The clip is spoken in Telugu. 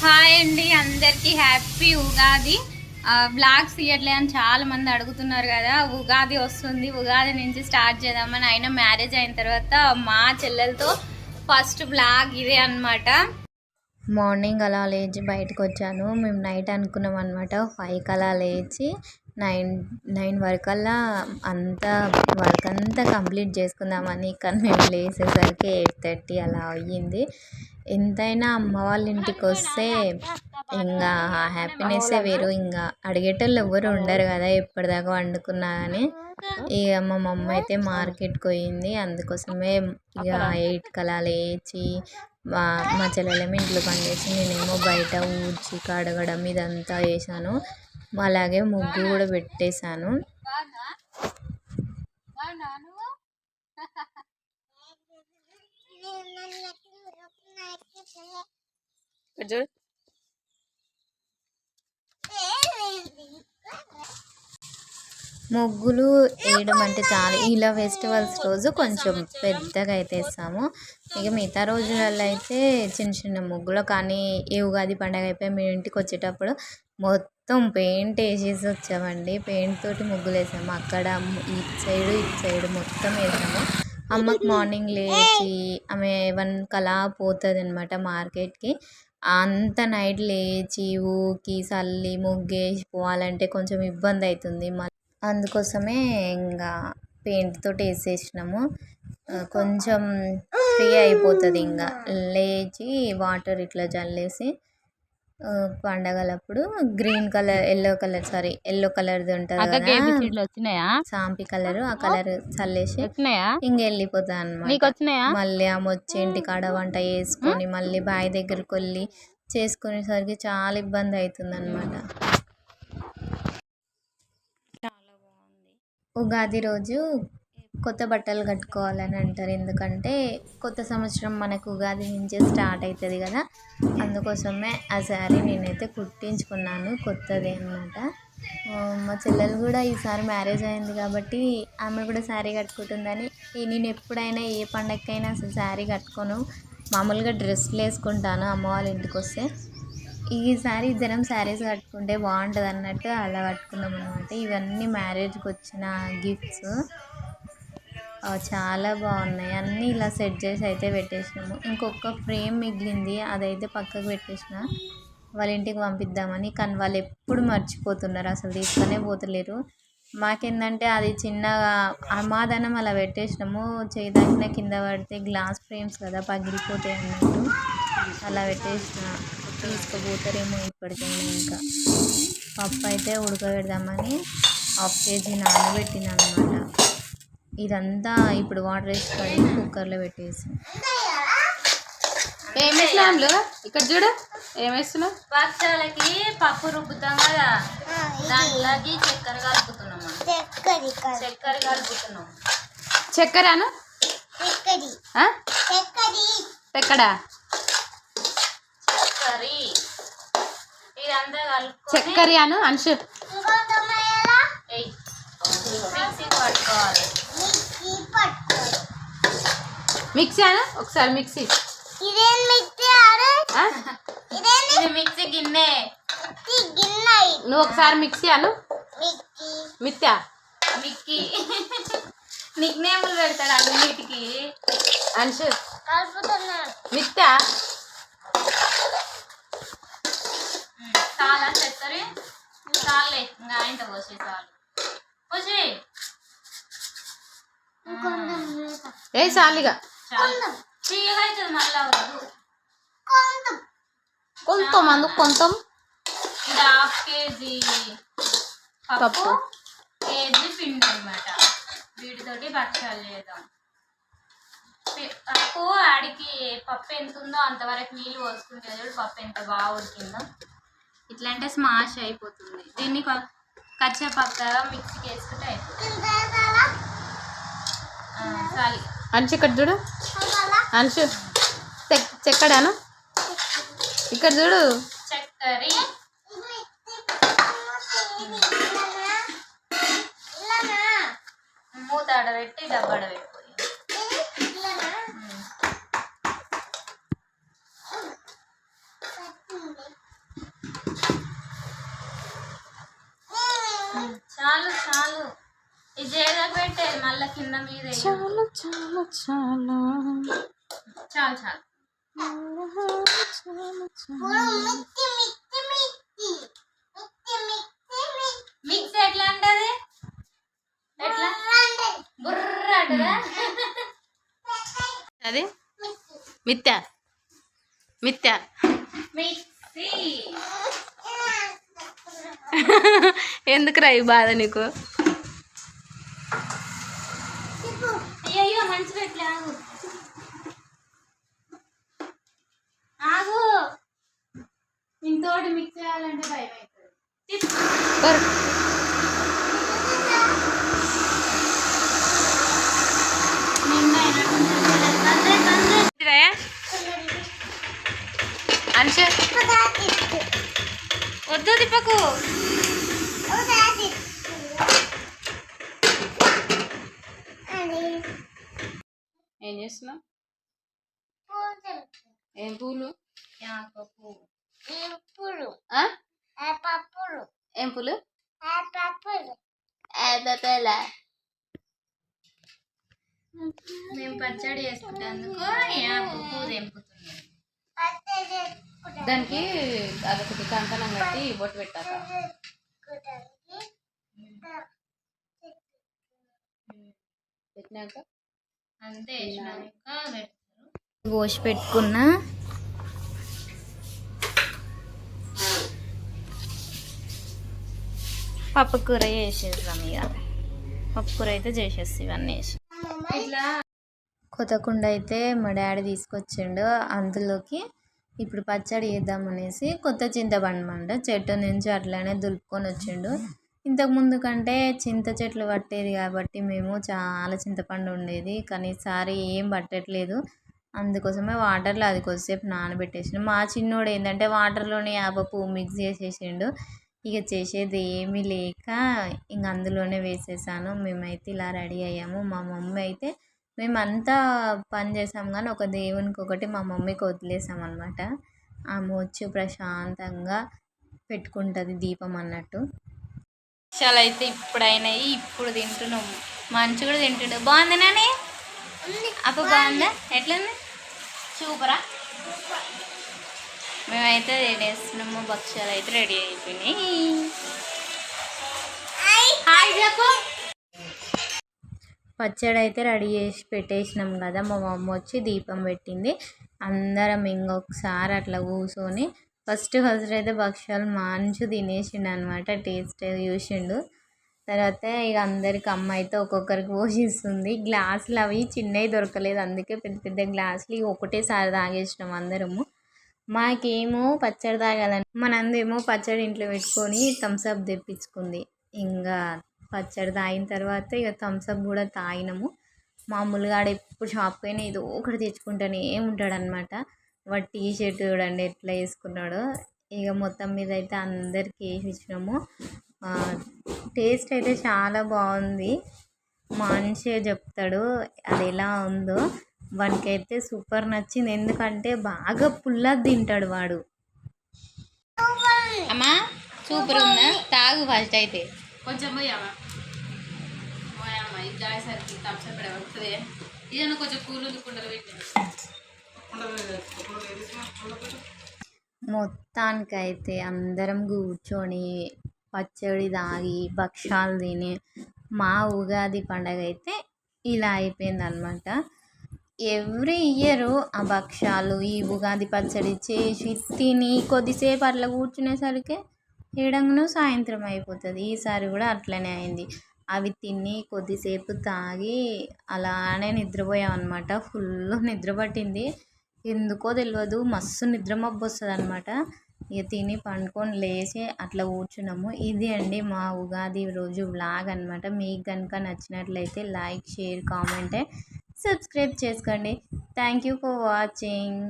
హాయ్ అండి అందరికీ హ్యాపీ ఉగాది. బ్లాగ్స్ తీయట్లే అని చాలా మంది అడుగుతున్నారు కదా ఉగాది వస్తుంది ఉగాది నుంచి స్టార్ట్ చేద్దామని. అయినా మ్యారేజ్ అయిన తర్వాత మా చెల్లెలతో ఫస్ట్ బ్లాగ్ ఇదే అన్నమాట. మార్నింగ్ అలా లేచి బయటకు వచ్చాను. మేము నైట్ అనుకున్నాం అనమాట ఫైవ్కి అలా లేచి నైన్ నైన్ వరకల్లా అంతా వర్క్ అంతా కంప్లీట్ చేసుకుందామని. కానీ మేము లేచేసరికి ఎయిట్ థర్టీ అలా అయ్యింది. ఎంతైనా అమ్మ వాళ్ళ ఇంటికి వస్తే ఇంకా హ్యాపీనెస్సే వేరు. ఇంకా అడిగేటోళ్ళు ఎవరు ఉండరు కదా ఎప్పటిదాకా వండుకున్నా కానీ ఇక మా మమ్మ అయితే మార్కెట్కి పోయింది. అందుకోసమే ఇక ఎయిట్కి కలా లేచి మా మా చెల్లెలేమో ఇంట్లో పనిచేసి నేనేమో బయట ఊడ్చి కడగడం ఇదంతా చేశాను. అలాగే ముగ్గు కూడా పెట్టేశాను. ముగ్గులు వేయడం అంటే చాలా. ఇలా ఫెస్టివల్స్ రోజు కొంచెం పెద్దగా అయితే వేస్తాము ఇక మిగతా రోజులలో అయితే చిన్న చిన్న ముగ్గులు కానీ ఏ ఉగాది పండగ అయిపోయి మీ ఇంటికి వచ్చేటప్పుడు మొత్తం పెయింట్ వేసేసి వచ్చామండి. పెయింట్ తోటి ముగ్గులు వేసాము అక్కడ ఇటు సైడు ఇటు సైడు మొత్తం వేసాము. అమ్మకి మార్నింగ్ లేచి ఆమె వన్ కలా పోతుంది అనమాట మార్కెట్కి. అంత నైట్ లేచి ఊకి చల్లి ముగ్గేసి పోవాలంటే కొంచెం ఇబ్బంది అవుతుంది అందుకోసమే ఇంకా పెయింట్ తోటి వేసేసినాము కొంచెం ఫ్రీ అయిపోతుంది ఇంకా లేచి వాటర్ ఇట్లా చల్లేసి పండగలప్పుడు green colour yellow colour sorry yellow కలర్ది ఉంటుంది వచ్చినాయా? సాంపి కలర్ ఆ కలర్ చల్లేసి వచ్చినాయా? ఇంక వెళ్ళిపోతా అనమాట మళ్ళీ ఆమె వచ్చి ఇంటికాడ వంట చేసుకొని మళ్ళీ బావి దగ్గరికి వెళ్ళి చేసుకునేసరికి చాలా ఇబ్బంది అవుతుంది అనమాట ఉగాది రోజు కొత్త బట్టలు కట్టుకోవాలని అంటారు. ఎందుకంటే కొత్త సంవత్సరం మనకు ఉగాది నుంచే స్టార్ట్ అవుతుంది కదా. అందుకోసమే ఆ శారీ నేనైతే కుట్టించుకున్నాను. కొత్తది అనమాట మా చెల్లెలు కూడా ఈసారి మ్యారేజ్ అయింది కాబట్టి ఆమె కూడా శారీ కట్టుకుంటుందని. నేను ఎప్పుడైనా ఏ పండగకైనా అసలు శారీ కట్టుకోను. మామూలుగా డ్రెస్లు వేసుకుంటాను అమ్మ వాళ్ళ ఇంటికి వస్తే. ఈసారి ఇద్దరం శారీస్ కట్టుకుంటే బాగుంటుంది అన్నట్టు అలా కట్టుకున్నాం అనమాట ఇవన్నీ మ్యారేజ్కి వచ్చిన గిఫ్ట్స్. చాలా బాగున్నాయి. అన్నీ ఇలా సెట్ చేసి అయితే పెట్టేసినాము. ఇంకొక ఫ్రేమ్ మిగిలింది అదైతే పక్కకు పెట్టేసిన. వాళ్ళ ఇంటికి పంపిద్దామని కానీ వాళ్ళు ఎప్పుడు మర్చిపోతున్నారు. అసలు తీసుకునే పోతలేరు. మాకేందంటే అది చిన్నగా అమాదనం అలా పెట్టేసినాము. చేయదాకిన కింద పడితే గ్లాస్ ఫ్రేమ్స్ కదా పగిలిపోతాయి అన్నట్టు. అలా పెట్టేసిన. తీసుకుపోతారేమో ఇప్పటికైనా ఇంకా. పప్పు అయితే ఉడకబెడదామని హాఫ్ కేజీ నానబెట్టిన అనమాట ఇదంతా ఇప్పుడు వాటర్ వేసి కడిగి కుక్కర్లో పెట్టేసి. ఏం ఇక్కడ చూడు ఏం వేస్తున్నావు? పప్పు రుబ్బుతాం కదా. దాంట్లోకి చక్కెర కలుపుతున్నాం. చక్కెర కలుపుతున్నాం. చక్కెరను? ఆ? ఎక్కడా చక్కెర. ఇదంతా కలుపుకొని చక్కెర అను అంశు పట్టుకోవాలి. మిక్సీ అను ఒకసారి మిక్సీ. ఆ? ఇది మిక్సీ గిన్నె. నువ్వు ఒకసారి మిక్సీ అను. మిత్యా మిక్కి నిక్ నేములు పెడతాడు అన్నిటికి అంశు మిత్యా చాలా చక్కెర చాలే ఇంకా ఆయనతో పోసే చాలు. పోసే. ఏ చాలిగా మందు కొంత. ఇది హాఫ్ కేజీ పప్పు. కేజీ పిండి అనమాట వీటితోటి భక్షాలు చేద్దాం. పప్పు ఆడికి పప్పు ఎంత ఉందో అంతవరకు నీళ్ళు పోసుకుంటే చూడు పప్పు ఎంత బాగా ఉడికిందో. ఇట్లా అంటే స్మాష్ అయిపోతుంది. దీన్ని కచ్చా పక్కగా మిక్సీకి వేసుకుంటే అయిపోతుంది. చాలు. అంశు ఇక్కడ చూడు. అంశు చెక్ చెక్కడాను? ఇక్కడ చూడు. చక్కెర. మూత ఆడబెట్టి డబ్బాడ పెట్టుకోవాలి మళ్ళా కింద మీద వేయకు. చాలా చాలా. చాలా చాలు. మిక్స్ ఎట్లా అంటది? ఎట్లా? బుర్ర అంటదా? అది? మిత్య. మిత్య. ఎందుకురా ఈ బాధ నీకు? ఆగు. ఆగు. ఇంతోటి మిక్స్ చేయాలంటే భయం అవుతుంది. తిప్పు. కొర్. నిండా అయినట్టుంది. తండ్రి, తండ్రి. ఏంటిదే? అంశ వద్దు తిప్పకు ఏం చేస్తున్నావు ఏం పూలు? ఏం పూలు. మేము పచ్చడి తెంపుతున్నాం. దానికి అదొకటి కంకణం కట్టి బొట్టు పెట్టాక పెట్టినాక? అంతే వేసినాక పెడతారు కోసి పెట్టుకున్న. పప్పు కూర చేసేద్దాం ఇక పప్పు కూర అయితే చేసేసి ఇవన్నీ వేసి ఇట్లా కొత్త కుండ అయితే మా డాడీ తీసుకొచ్చిండు. అందులోకి ఇప్పుడు పచ్చడి చేద్దాం అనేసి కొత్త చింతపండు మంట. చెట్టు నుంచి అట్లానే దులుపుకొని వచ్చిండు. ఇంతకు ముందు కంటే చింత చెట్లు పట్టేది కాబట్టి మేము చాలా చింతపండు ఉండేది. కానీ ఈసారి ఏం పట్టట్లేదు. అందుకోసమే వాటర్లో అది కొద్దిసేపు నానబెట్టేసిండు. మా చిన్నోడు ఏంటంటే వాటర్లోనే వేప పువ్వు మిక్స్ చేసేసిండు. ఇక చేసేది ఏమీ లేక ఇంక అందులోనే వేసేసాను. మేమైతే ఇలా రెడీ అయ్యాము. మా మమ్మీ అయితే మేమంతా పని చేసాం కానీ ఒక దేవునికి ఒకటి మా మమ్మీకి వదిలేసాం అనమాట ఆమె వచ్చి ప్రశాంతంగా పెట్టుకుంటుంది దీపం అన్నట్టు. చాలా అయితే ఇప్పుడైనాయి ఇప్పుడు తింటున్నాం. మంచి కూడా తింటుండే. బాగుంది నాని? అప్ప బాగుందా? ఎట్లుంది? సూపరా? మేమైతే తినేస్తున్నాము భక్ష్యాలు అయితే రెడీ అయిపోయినాయి. హాయ్ చెప్పు. పచ్చడి అయితే రెడీ చేసి పెట్టేసినాం కదా మా మమ్మ వచ్చి దీపం పెట్టింది. అందరం ఇంకొకసారి అట్లా కూర్చొని ఫస్ట్ ఫస్ట్ అయితే భక్ష్యాలు మంచిగా తినేసిండు అనమాట టేస్ట్ చూసిండు. తర్వాత ఇక అందరికి అమ్మ అయితే ఒక్కొక్కరికి పోషిస్తుంది. గ్లాసులు అవి చిన్నవి దొరకలేదు అందుకే పెద్ద పెద్ద గ్లాసులు ఇక ఒకటేసారి తాగేసినాం అందరము. మాకేమో పచ్చడి తాగాలని మనందేమో పచ్చడి ఇంట్లో పెట్టుకొని థమ్స్అప్ తెప్పించుకుంది. ఇంకా పచ్చడి తాగిన తర్వాత ఇక థమ్స్అప్ కూడా తాగినాము. మామూలుగా ఆడ ఎప్పుడు షాప్ పైన ఏదో ఒకటి తెచ్చుకుంటానే ఉంటాడనమాట వాడు టీ షర్ట్ చూడండి ఎట్లా వేసుకున్నాడో. ఇక మొత్తం మీద అయితే అందరికి వేసి ఇచ్చినాము. ఆ, టేస్ట్ అయితే చాలా బాగుంది. మంచిగా చెప్తాడు అది ఎలా ఉందో. వానికైతే సూపర్ నచ్చింది. ఎందుకంటే బాగా పుల్ల తింటాడు వాడు. అమ్మా సూపర్ ఉందా? తాగు ఫస్ట్ అయితే. కొంచెం పోయామా పోయామా ఇది జాయేసరికి తప్ప వస్తుంది ఇదన్నా కొంచెం కూలు కుండలు పెట్టింది మొత్తానికైతే అందరం కూర్చొని పచ్చడి తాగి భక్షాలు తిని మా ఉగాది పండగ అయితే ఇలా అయిపోయిందనమాట ఎవ్రీ ఇయర్ ఆ భక్షాలు ఈ ఉగాది పచ్చడి చేసి తిని కొద్దిసేపు అట్లా కూర్చునేసరికి ఏడంగానో సాయంత్రం అయిపోతుంది. ఈసారి కూడా అట్లనే అయింది. అవి తిని కొద్దిసేపు తాగి అలానే నిద్రపోయాం అనమాట ఫుల్ నిద్ర పట్టింది. ఎందుకో తెలియదు మస్తు నిద్ర మబ్బు వస్తుంది అనమాట ఇక తిని పండుకొని లేచి అట్లా కూర్చున్నాము. ఇది అండి మా ఉగాది రోజు వ్లాగ్ అనమాట మీకు కనుక నచ్చినట్లయితే లైక్ షేర్ కామెంట్ సబ్స్క్రైబ్ చేసుకోండి. Thank you for watching.